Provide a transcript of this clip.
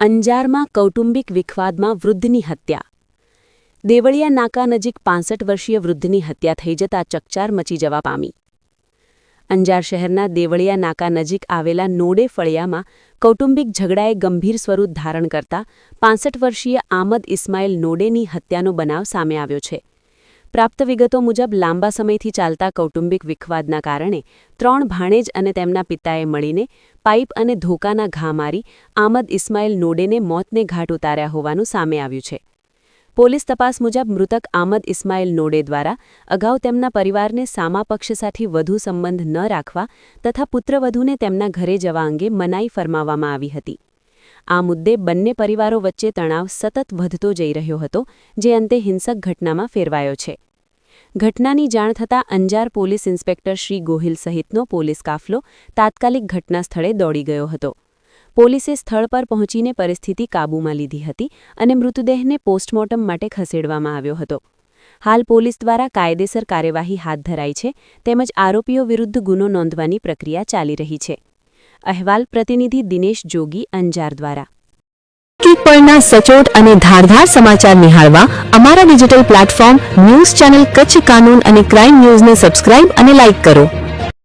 અંજારમાં કૌટુંબિક વિખવાદમાં વૃદ્ધની હત્યા. દેવળિયા નાકા નજીક પાંસઠ વર્ષીય વૃદ્ધની હત્યા થઈ જતા ચકચાર મચી જવા પામી. અંજાર શહેરના દેવળિયા નાકા નજીક આવેલા નોડે ફળિયામાં કૌટુંબિક ઝઘડાએ ગંભીર સ્વરૂપ ધારણ કરતા પાંસઠ વર્ષીય આમદ ઇસ્માઇલ નોડેની હત્યાનો બનાવ સામે આવ્યો છે. પ્રાપ્ત વિગતો મુજબ લાંબા સમયથી ચાલતા કૌટુંબિક વિખવાદના કારણે ત્રણ ભાણેજ અને તેમના પિતાએ મળીને પાઇપ અને ધોકાના ઘા મારી આમદ ઇસ્માઇલ નોડેને મોતને ઘાટ ઉતાર્યા હોવાનું સામે આવ્યું છે. પોલીસ તપાસ મુજબ મૃતક આમદ ઇસ્માઇલ નોડે દ્વારા અગાઉ તેમના પરિવારને સામા પક્ષ સાથે વધુ સંબંધ ન રાખવા તથા પુત્રવધૂને તેમના ઘરે જવા અંગે મનાઈ ફરમાવવામાં આવી હતી. આ મુદ્દે બંને પરિવારો વચ્ચે તણાવ સતત વધતો જઈ રહ્યો હતો, જે અંતે હિંસક ઘટનામાં ફેરવાયો છે. ઘટનાની જાણ થતાં અંજાર પોલીસ ઇન્સ્પેક્ટર શ્રી ગોહિલ સહિતનો પોલીસ કાફલો તાત્કાલિક ઘટના સ્થળે દોડી ગયો હતો. પોલીસે સ્થળ પર પહોંચીને પરિસ્થિતિ કાબૂમાં લીધી હતી અને મૃતદેહને પોસ્ટમોર્ટમ માટે ખસેડવામાં આવ્યો હતો. હાલ પોલીસ દ્વારા કાયદેસર કાર્યવાહી હાથ ધરાઈ છે, તેમજ આરોપીઓ વિરુદ્ધ ગુનો નોંધવાની પ્રક્રિયા ચાલી રહી છે. અહેવાલ પ્રતિનિધિ દિનેશ જોગી, અંજાર દ્વારા. પરના સચોટ અને ધારધાર સમાચાર નિહાળવા અમારા digital platform news channel Kutch Kanoon અને ક્રાઇમ ન્યૂઝને સબસ્ક્રાઇબ અને લાઇક કરો.